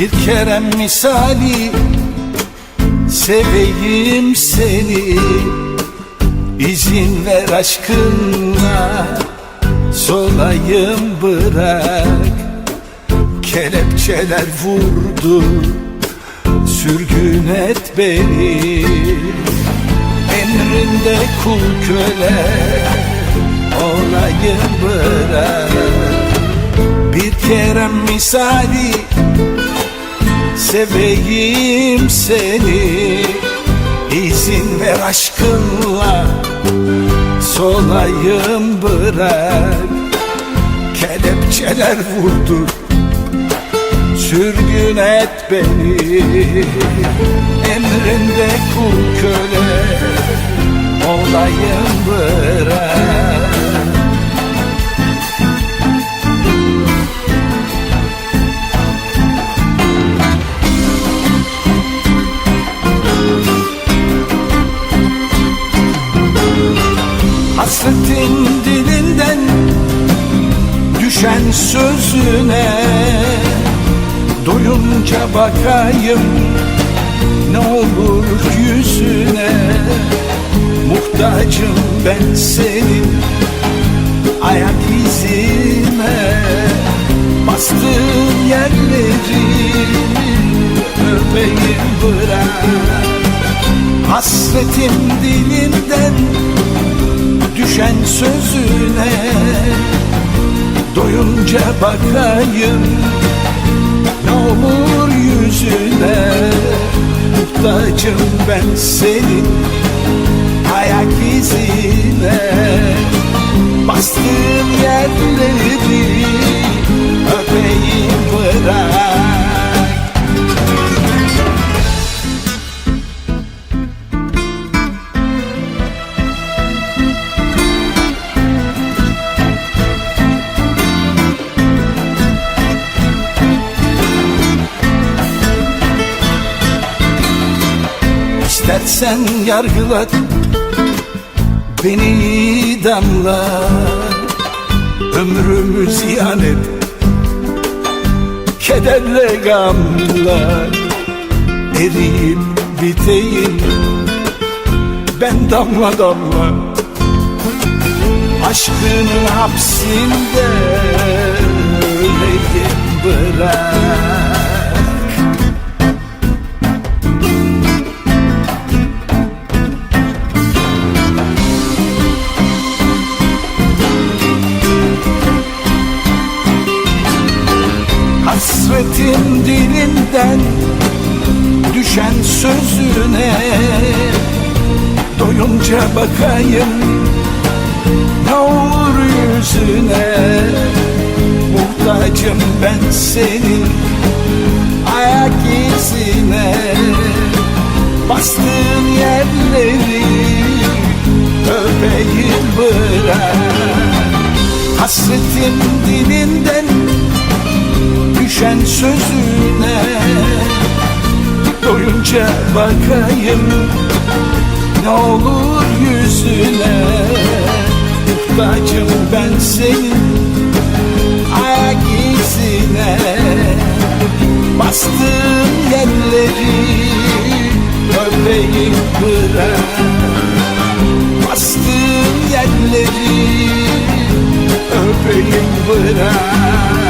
Bir kerem misali Seveyim seni. İzin ver aşkınla Solayım bırak. Kelepçeler vurdu Sürgün et beni. Emrinde kul köle Olayım bırak. Bir kerem misali Seveyim seni. İzin ver aşkınla Solayım bırak. Kelepçeler vurdu Sürgün et beni. Emrinde kul köle Olayım bırak Hasretin dilinden düşen sözüne Doyunca bakayım ne olur yüzüne. Muhtacım ben senin ayak izine Bastığın yerleri öpeyim bırak. Hasretim dilinden düşen sözüne Doyunca bakayım ne olur yüzüne Muhtacım ben senin ayak izine. Bastığım yerleri İstersen yargılat Beni idamla Ömrümü ziyan et Kederle gamla Eriyip biteyim Ben damla damla. Aşkının hapsinde Öleyim bırak Hasretin dilinden düşen sözüne Doyunca bakayım ne olur yüzüne. Muhtacım ben senin ayak izine. Bastığın yerleri öpeyim bırak. Hasretin dilinden düşen sözüne. Doyunca bakayım ne olur yüzüne. Muhtacım ben senin ayak izine. Bastığın yerleri öpeyim bırak Bastığın yerleri öpeyim bırak